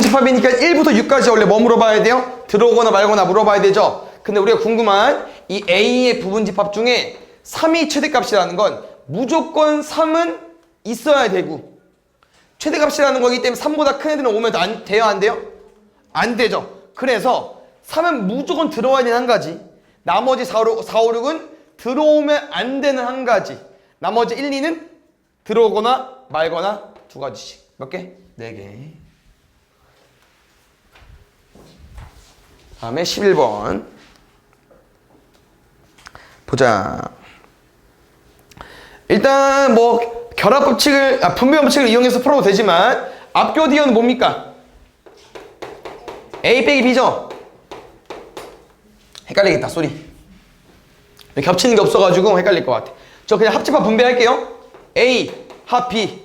부분집합이니까 1부터 6까지 원래 뭐 물어봐야 돼요? 들어오거나 말거나 물어봐야 되죠? 근데 우리가 궁금한 이 A의 부분집합 중에 3이 최대값이라는 건 무조건 3은 있어야 되고 최대값이라는 거기 때문에 3보다 큰 애들은 오면 안 돼요? 안 돼요? 안 되죠. 그래서 3은 무조건 들어와야 되는 한 가지. 나머지 4, 5, 4, 5, 6은 들어오면 안 되는 한 가지. 나머지 1, 2는 들어오거나 말거나 두 가지씩. 몇 개? 네 개. 다음에 11번. 보자. 일단 뭐 결합 법칙을 아, 분배 법칙을 이용해서 풀어도 되지만 앞교디어는 뭡니까? A 빼기 B죠? 헷갈리겠다 소리 겹치는 게 없어가지고 헷갈릴 것 같아 저 그냥 합집합 분배할게요 A 합 B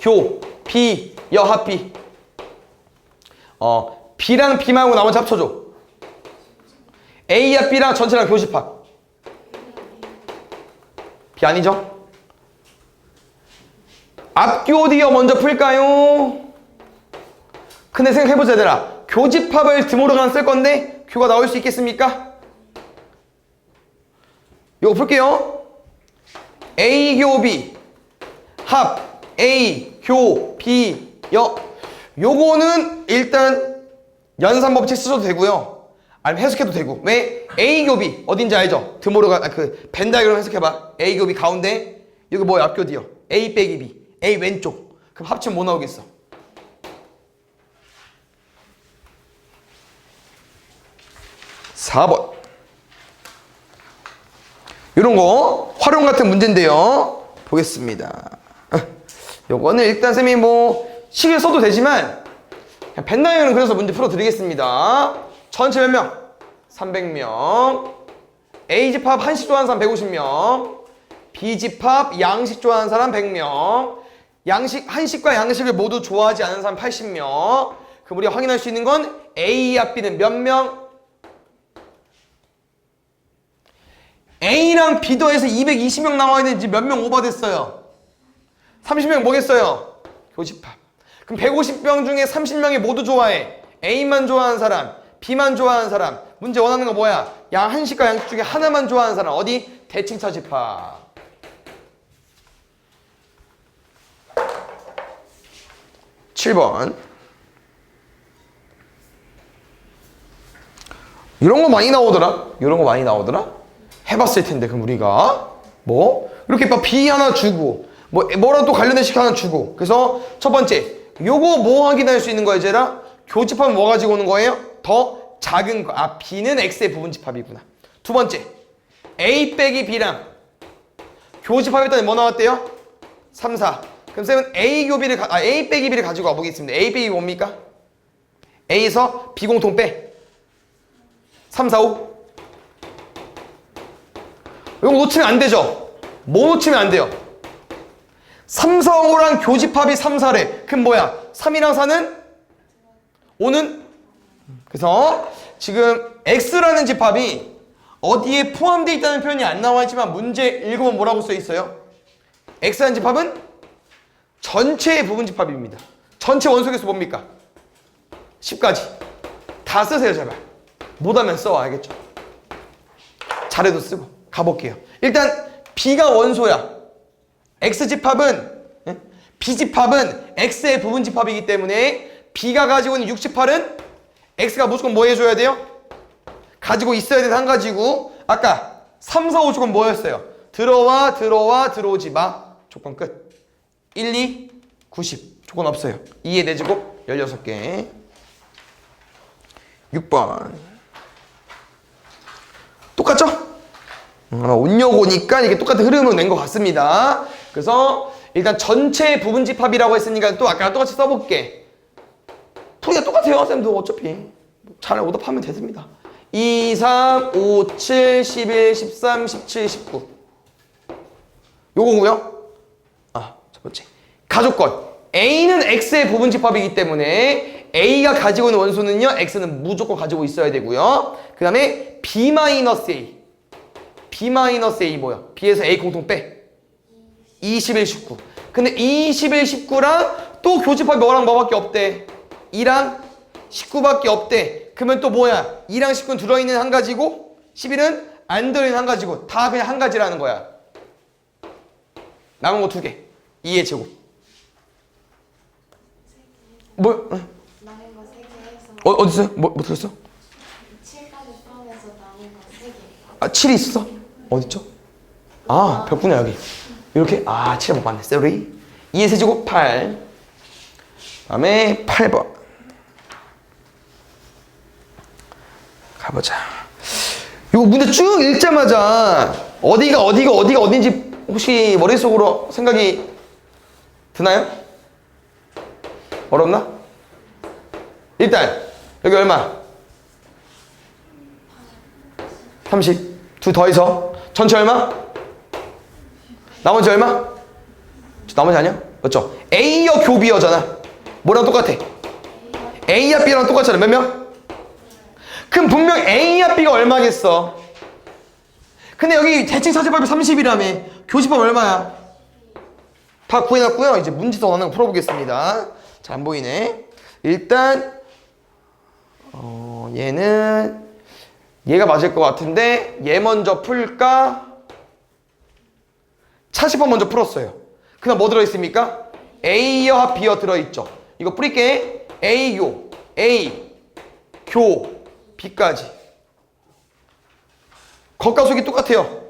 교 B 여합 B 어 B랑 B 말고 나머지 합쳐줘. A와 B랑 전체랑 교집합. B 아니죠? 앞교디어 먼저 풀까요? 근데 생각해보자 얘들아. 교집합을 드모르간 쓸 건데 교가 나올 수 있겠습니까? 이거 풀게요. A 교 B. 합 A 교 B 여 요거는 일단 연산 법칙 쓰셔도 되고요 아니면 해석해도 되고 왜 A 교 B 어딘지 알죠? 드모르간 아, 그 벤다이그램 해석해봐 A 교 B 가운데 여기 뭐야 앞교디어 A 빼기 B A 왼쪽 그럼 합치면 뭐 나오겠어? 4번. 이런 거 활용 같은 문제인데요. 보겠습니다. 어, 요거는 일단 쌤이 뭐 시계 써도 되지만 벤나이는 그래서 문제 풀어드리겠습니다. 전체 몇 명? 300명. A집합 한식 좋아하는 사람 150명. B집합 양식 좋아하는 사람 100명. 양식 한식과 양식을 모두 좋아하지 않는 사람 80명. 그럼 우리가 확인할 수 있는 건 A와 B는 몇 명? A랑 B도 해서 220명 나와 있는지 몇 명 오버됐어요? 30명 뭐겠어요? 교집합. 그럼 150명 중에 30명이 모두 좋아해. A만 좋아하는 사람, B만 좋아하는 사람. 문제 원하는 거 뭐야? 양 한식과 양식 중에 하나만 좋아하는 사람. 어디? 대칭차 집합. 칠번 이런 거 많이 나오더라? 이런 거 많이 나오더라? 해봤을 텐데 그럼 우리가 뭐 이렇게 막 B 하나 주고 뭐 뭐라도 관련된 식 하나 주고 그래서 첫 번째 요거 뭐 확인할 수 있는 거예요 얘들아? 교집합은 뭐 가지고 오는 거예요? 더 작은 거. 아 B는 X의 부분집합이구나. 두 번째 A 빼기 B랑 교집합했더니 뭐 나왔대요? 3, 4. 그럼 쌤은 A 교비를 가, 아 A 빼기 B를 가지고 와보겠습니다. A 빼기 뭡니까? A에서 B 공통 빼. 3, 4, 5. 이거 놓치면 안 되죠? 뭐 놓치면 안 돼요? 3, 4, 5랑 교집합이 3, 4래. 그럼 뭐야? 3이랑 4는? 5는? 그래서 지금 X라는 집합이 어디에 포함되어 있다는 표현이 안 나와 있지만 문제 읽으면 뭐라고 써 있어요? X라는 집합은 전체의 부분 집합입니다. 전체 원소개수 뭡니까? 10까지. 다 쓰세요, 제발. 못하면 써, 알겠죠? 잘해도 쓰고. 가볼게요. 일단 B가 원소야. X집합은 예? B집합은 X의 부분집합이기 때문에 B가 가지고 있는 68은 X가 무조건 뭐 해줘야 돼요? 가지고 있어야 되는 한 가지고 아까 3, 4, 5 조건 뭐였어요? 들어와 들어와 들어오지 마 조건 끝 1, 2, 90 조건 없어요 2의 4제곱 16개 6번 똑같죠? 어, 온여고니까 이게 똑같은 흐름을 낸 것 같습니다. 그래서 일단 전체 부분 집합이라고 했으니까 또 아까 똑같이 써볼게. 풀이가 똑같아요, 쌤도 어차피. 잘 오답하면 됐습니다. 2, 3, 5, 7, 11, 13, 17, 19. 요거고요. 아, 첫 번째. 가족권. A는 X의 부분 집합이기 때문에 A가 가지고 있는 원소는요, X는 무조건 가지고 있어야 되고요. 그 다음에 B-A. B-A 뭐야? B에서 A 공통 빼. 21, 19. 근데 21, 19랑 또 교집합이 뭐랑 뭐밖에 없대? 2랑 19밖에 없대. 그러면 또 뭐야? 2랑 19는 들어있는 한 가지고 11은 안 들어있는 한 가지고 다 그냥 한 가지라는 거야. 남은 거 두 개. 2의 제곱. 뭐? 응. 남은 거 3개 해서 어, 어디서? 뭐, 뭐 들었어? 7까지 포함해서 남은 거 3개 아, 7이 있어? 어딨죠? 아, 벽구나, 여기. 이렇게? 아, 7을 못 봤네. sorry. 2의 세제곱 8. 다음에 8번. 가보자. 요 문제 쭉 읽자마자 어디가 어디가 어디가 어딘지 혹시 머릿속으로 생각이 드나요? 어렵나? 일단 여기 얼마? 30. 두 더해서 전체 얼마? 나머지 얼마? 나머지 아니야? 맞죠? A여 교비여잖아. 뭐랑 똑같아? A야 B랑 똑같잖아. 몇 명? 그럼 분명 A야 B가 얼마겠어? 근데 여기 대칭 사제법이 30이라며. 교집합 얼마야? 다 구해놨고요. 이제 문제 더 나는 거 풀어보겠습니다. 잘 안 보이네. 일단 어, 얘는 얘가 맞을 것 같은데 얘 먼저 풀까? 차시법 먼저 풀었어요. 그다음 뭐 들어있습니까? A여 B여 들어있죠. 이거 뿌릴게. A교, A, 교, B까지. 겉과 속이 똑같아요.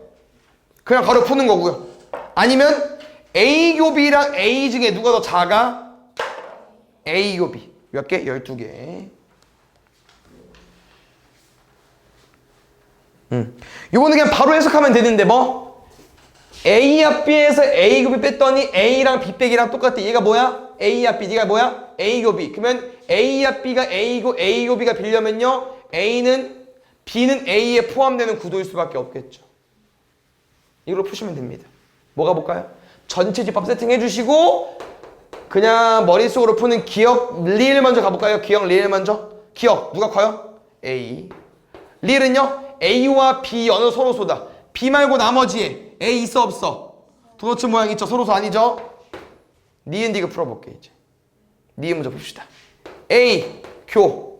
그냥 바로 푸는 거고요. 아니면 A교 B랑 A 중에 누가 더 작아? A교 B. 몇 개? 12개. 음. 요거는 그냥 바로 해석하면 되는데 뭐? A야 B에서 A 곱이 뺐더니 A랑 B 빼기랑 똑같아. 얘가 뭐야? A야 B. 네가 뭐야? A 곱이. 그러면 A야 B가 A고 A 곱이가 빌려면요. A는 B는 A에 포함되는 구도일 수밖에 없겠죠. 이걸로 푸시면 됩니다. 뭐가 볼까요? 전체 집합 세팅해 주시고 그냥 머릿속으로 푸는 기억 리을 먼저 가볼까요? 기억 리을 먼저. 기억 누가 커요? A. 리을은요? A와 B 어느 서로소다. B 말고 나머지에 A 있어 없어? 도너츠 모양 있죠? 서로소 아니죠? 니은 디귿 풀어볼게 이제. 니은 먼저 봅시다. A 교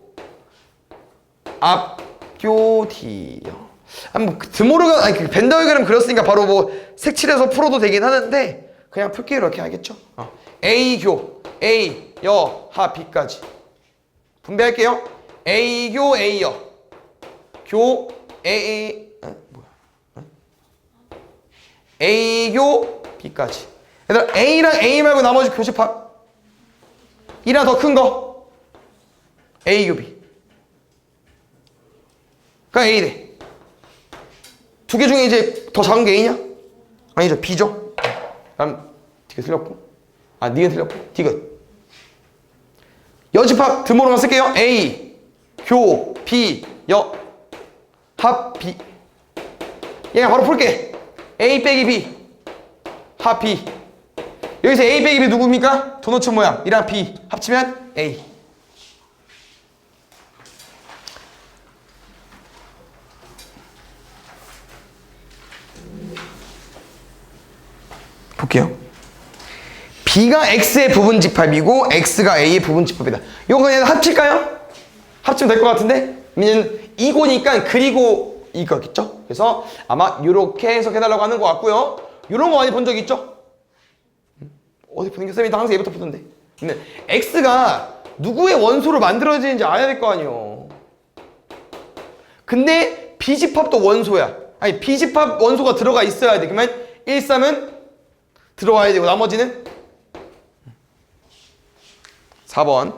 앞교 D요. 한번 그 드모르가 아니 그 벤더그램 그렸으니까 바로 뭐 색칠해서 풀어도 되긴 하는데 그냥 풀게 이렇게 하겠죠. 어. A 교 A 여하 B까지 분배할게요. A 교 A 여 교 A? A교 B까지. 얘들아 A랑 A 말고 나머지 교집합 이랑 더 큰 거 A교 B. 그러니까 A래. 두 개 중에 이제 더 작은 게 A냐? 아니죠 B죠. 그럼 디귿 틀렸고 아 니은 틀렸고 디귿. 여집합 드모로만 쓸게요. A 교 B 여 합 B 얘가 바로 풀게 A 빼기 B 합 B 여기서 A 빼기 B 누굽니까? 도너츠 모양 이랑 B 합치면 A 볼게요 B가 X의 부분 집합이고 X가 A의 부분 집합이다 이거 그냥 합칠까요? 합치면 될 것 같은데? 왜냐면 이고니까 그리고 이거겠죠? 그래서 아마 이렇게 해석해달라고 하는 것 같고요. 이런 거 많이 본 적 있죠? 음, 어디 푸는 게 쌤이 다 항상 얘부터 푸던데. 근데 X가 누구의 원소로 만들어지는지 알아야 될 거 아니에요. 근데 B집합도 원소야. 아니 B집합 원소가 들어가 있어야 돼. 그러면 1, 3은 들어와야 되고 나머지는 4번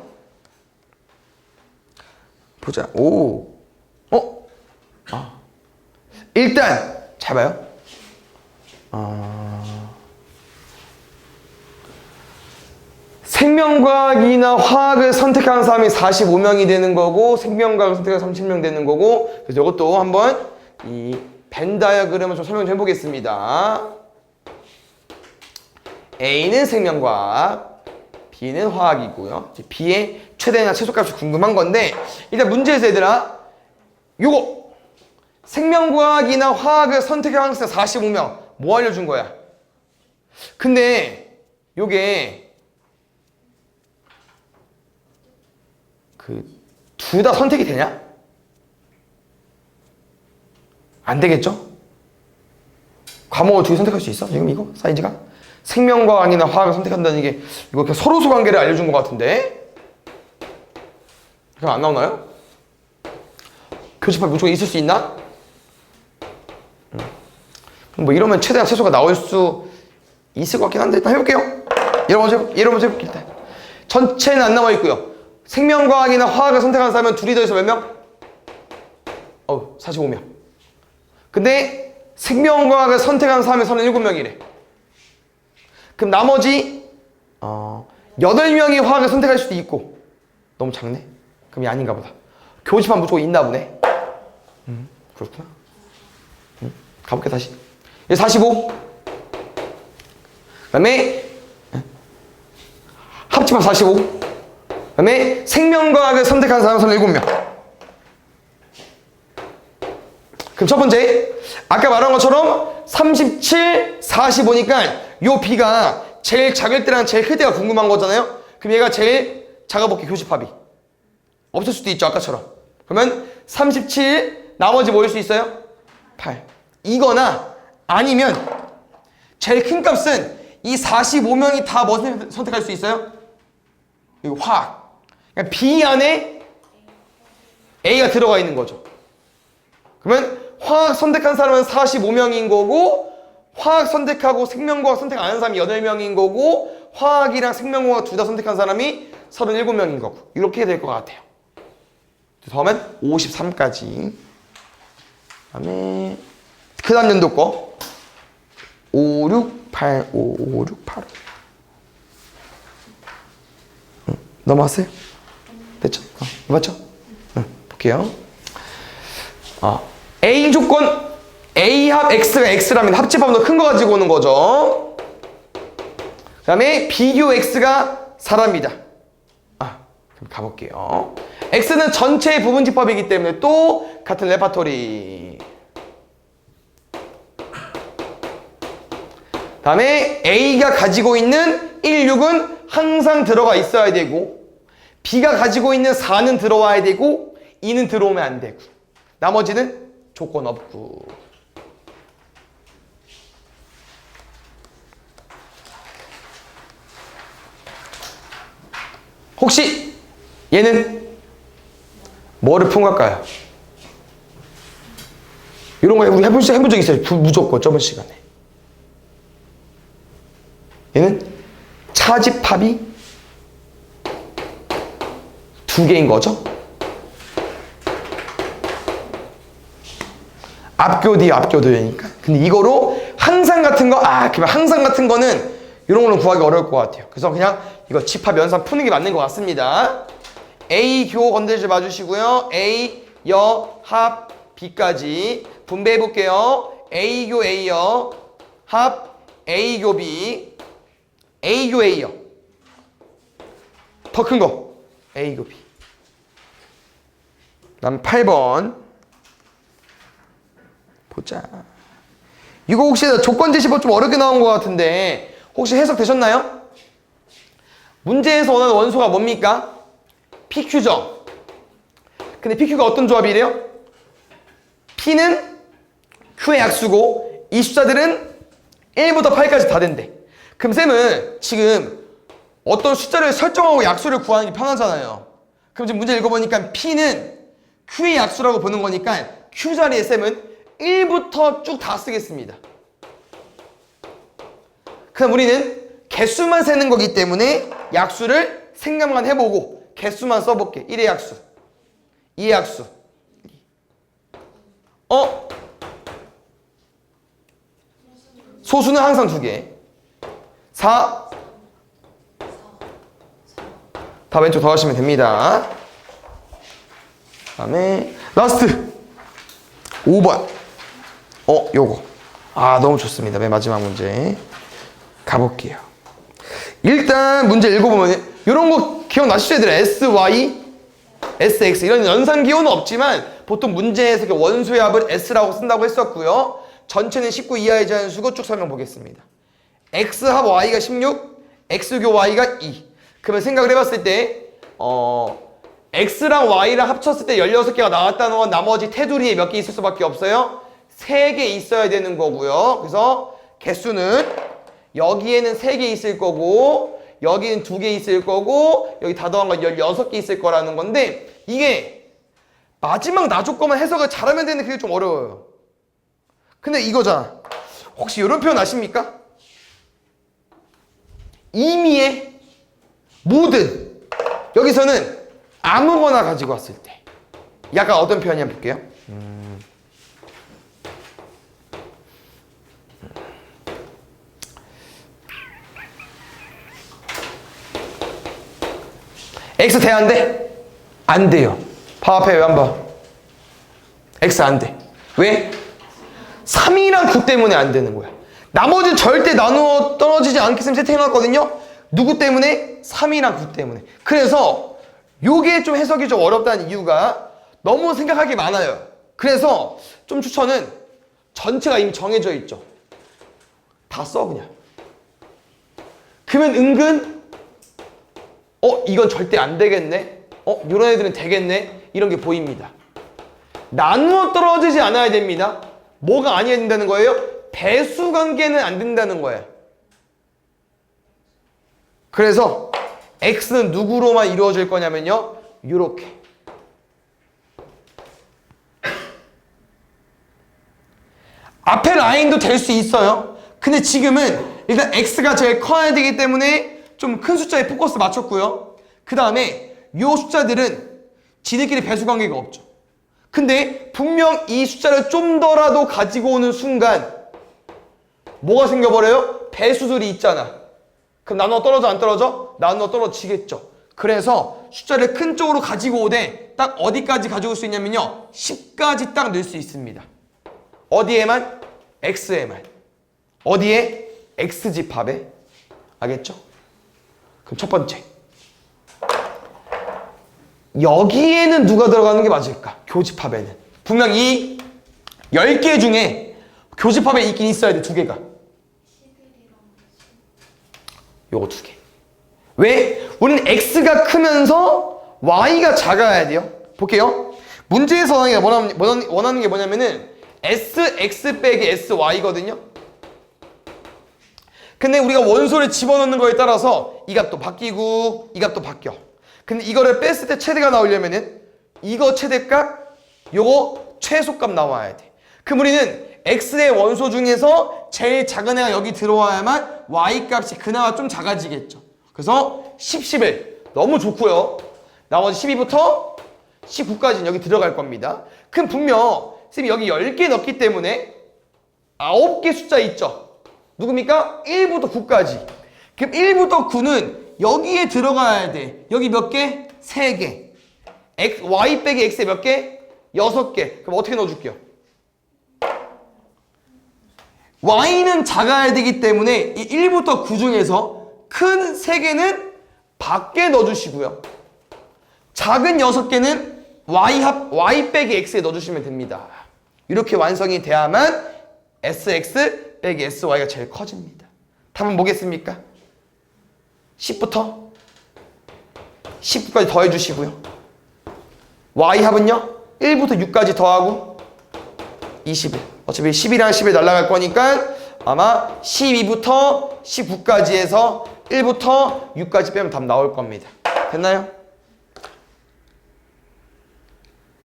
보자. 오. 어? 아. 일단 잘 봐요. 아. 생명과학이나 화학을 선택한 사람이 45명이 되는 거고 생명과학을 선택한 30명 되는 거고 그래서 이것도 한번 이 벤 다이어그램을 좀 설명 좀 해보겠습니다. A는 생명과학, B는 화학이고요. B의 최대나 최소값이 궁금한 건데 일단 문제에서 얘들아 요거 생명과학이나 화학을 선택한 학생 45명 뭐 알려준 거야? 근데 요게 그 둘 다 선택이 되냐? 안 되겠죠? 과목을 두개 선택할 수 있어? 지금 이거 사이즈가? 생명과학이나 화학을 선택한다는 게 이거 그냥 서로수 관계를 알려준 것 같은데? 그냥 안 나오나요? 교집합 무조건 있을 수 있나? 음. 뭐 이러면 최대한 최소가 나올 수 있을 것 같긴 한데 일단 해볼게요. 먼저 해볼게요. 얘를 먼저 해볼게요. 전체는 안 남아 있고요. 생명과학이나 화학을 선택한 사람은 둘이 더해서 몇 명? 어, 45명. 근데 생명과학을 선택한 사람이 37명이래. 그럼 나머지 어, 8명이 화학을 선택할 수도 있고 너무 작네? 그럼 이 아닌가 보다. 교집합 무조건 있나 보네. 음, 그렇구나. 음, 가볼게 다시. 얘 45. 그 다음에 합집합 45. 그 다음에 생명과학을 선택한 사람은 37명. 그럼 첫 번째 아까 말한 것처럼 37, 45니까 요 B가 제일 작을 때랑 제일 클 때가 궁금한 거잖아요. 그럼 얘가 제일 작아볼게 교집합이. 없을 수도 있죠 아까처럼. 그러면 37 나머지 뭐일 수 있어요? 8. 이거나 아니면 제일 큰 값은 이 45명이 다 뭐 선택할 수 있어요? 이거 화학. 그러니까 B 안에 A가 들어가 있는 거죠. 그러면 화학 선택한 사람은 45명인 거고 화학 선택하고 생명과학 선택 안 한 사람이 8명인 거고 화학이랑 생명과학 둘 다 선택한 사람이 37명인 거고 이렇게 될 것 같아요. 다음엔 53까지 그다음에 그 다음 연도 거 5, 6, 8, 5, 5, 6, 8 응, 넘어왔어요? 됐죠? 어, 맞죠? 응, 볼게요 아, A 조건 A 합 X가 X라면 합집합은 더큰 거 가지고 오는 거죠. 그 다음에 비교 X가 4랍니다. 아, 그럼 가볼게요. X는 전체의 부분 집합이기 때문에 또 같은 레파토리. 다음에 A가 가지고 있는 1, 6은 항상 들어가 있어야 되고 B가 가지고 있는 4는 들어와야 되고 2는 들어오면 안 되고 나머지는 조건 없고. 혹시 얘는 뭐를 푼 걸까요? 이런 거 해본, 해본 적 있어요? 부- 무조건 저번 시간에 얘는 차집합이 두 개인 거죠? 앞교 뒤 앞교도니까. 근데 이거로 항상 같은 거 아 그러면 항상 같은 거는 이런 거는 구하기 어려울 것 같아요. 그래서 그냥 이거 집합 연산 푸는 게 맞는 것 같습니다. A 교 건들지 마주시고요. A 여 합 B까지 분배해 볼게요. A 교 A 여 합 A 교 B A 교 A 여더 큰 거 A 교 B 그다음 8번 보자. 이거 혹시 조건 제시법 좀 어렵게 나온 것 같은데 혹시 해석 되셨나요? 문제에서 원하는 원소가 뭡니까? PQ죠. 근데 PQ가 어떤 조합이래요? P는 Q의 약수고 이 숫자들은 1부터 8까지 다 된대. 그럼 쌤은 지금 어떤 숫자를 설정하고 약수를 구하는 게 편하잖아요. 그럼 지금 문제 읽어보니까 P는 Q의 약수라고 보는 거니까 Q 자리에 쌤은 1부터 쭉 다 쓰겠습니다. 그럼 우리는 개수만 세는 거기 때문에 약수를 생각만 해보고 개수만 써볼게. 1의 약수, 2의 약수. 어? 소수는 항상 두 개. 4. 다 왼쪽 더 하시면 됩니다. 다음에 라스트 5번. 어, 요거. 아, 너무 좋습니다. 맨 마지막 문제. 가볼게요. 일단 문제 읽어보면 이런 거 기억나시죠, 얘들아? S, Y, S, X 이런 연산 기호는 없지만 보통 문제에서 원소의 합을 S라고 쓴다고 했었고요. 전체는 19 이하의 자연수고 쭉 설명 보겠습니다. X 합 Y가 16, X교 Y가 2. 그러면 생각을 해봤을 때 어, x랑 y랑 합쳤을 때 16개가 나왔다는 건 나머지 테두리에 몇 개 있을 수밖에 없어요? 3개 있어야 되는 거고요. 그래서 개수는 여기에는 3개 있을 거고 여기는 2개 있을 거고 여기 다 더한 건 16개 있을 거라는 건데 이게 마지막 나조건만 해석을 잘하면 되는 그게 좀 어려워요. 근데 이거잖아. 혹시 이런 표현 아십니까? 임의의 모든 여기서는 아무거나 가지고 왔을 때 약간 어떤 표현이 한번 볼게요. 음. X 돼야 안 돼? 안 돼요. 파업해요 한번. X 안 돼. 왜? 3이랑 9 때문에 안 되는 거야. 나머지는 절대 나누어 떨어지지 않겠으면 세팅해놨거든요. 누구 때문에? 3이랑 9 때문에. 그래서 요게 좀 해석이 좀 어렵다는 이유가 너무 생각하기 많아요. 그래서 좀 추천은 전체가 이미 정해져 있죠. 다 써 그냥. 그러면 은근 어 이건 절대 안 되겠네. 어 이런 애들은 되겠네. 이런 게 보입니다. 나누어 떨어지지 않아야 됩니다. 뭐가 아니어야 된다는 거예요? 배수 관계는 안 된다는 거예요. 그래서 x는 누구로만 이루어질 거냐면요. 요렇게. 앞에 라인도 될 수 있어요. 근데 지금은 일단 x가 제일 커야 되기 때문에 좀 큰 숫자에 포커스 맞췄고요. 그 다음에 요 숫자들은 지들끼리 배수 관계가 없죠. 근데 분명 이 숫자를 좀 더라도 가지고 오는 순간 뭐가 생겨버려요? 배수들이 있잖아. 그럼 나누어 떨어져 안 떨어져? 나누어 떨어지겠죠. 그래서 숫자를 큰 쪽으로 가지고 오되 딱 어디까지 가지고 올수 있냐면요. 10까지 딱 넣을 수 있습니다. 어디에만? X에만. 어디에? X집합에. 알겠죠? 그럼 첫 번째. 여기에는 누가 들어가는 게 맞을까? 교집합에는. 분명 이 10개 중에 교집합에 있긴 있어야 돼, 두 개가. 요거 두 개. 왜? 우리는 x가 크면서 y가 작아야 돼요. 볼게요. 문제에서 원하는 원하는 게 뭐냐면은 sx 빼기 sy거든요. 근데 우리가 원소를 집어넣는 거에 따라서 이 값도 바뀌고 이 값도 바뀌어. 근데 이거를 뺐을 때 최대가 나오려면은 이거 최대값, 요거 최소값 나와야 돼. 그럼 우리는 x의 원소 중에서 제일 작은 애가 여기 들어와야만 y 값이 그나마 좀 작아지겠죠. 그래서 10, 11 너무 좋고요. 나머지 12부터 19까지는 여기 들어갈 겁니다. 그럼 분명 선생님이 여기 10개 넣기 때문에 9개 숫자 있죠. 누굽니까? 1부터 9까지. 그럼 1부터 9는 여기에 들어가야 돼. 여기 몇 개? 3개. X, Y 빼기 X에 몇 개? 6개. 그럼 어떻게 넣어줄게요? Y는 작아야 되기 때문에 이 1부터 9 중에서 큰 3개는 밖에 넣어주시고요. 작은 6개는 Y 합, Y 빼기 X에 넣어주시면 됩니다. 이렇게 완성이 돼야만 SX 빼기 SY가 제일 커집니다. 답은 뭐겠습니까? 10부터 19까지 더해주시고요. Y 합은요? 1부터 6까지 더하고 21. 어차피 10이랑 10이 날아갈 거니까 아마 12부터 19까지 해서 1부터 6까지 빼면 답 나올 겁니다. 됐나요?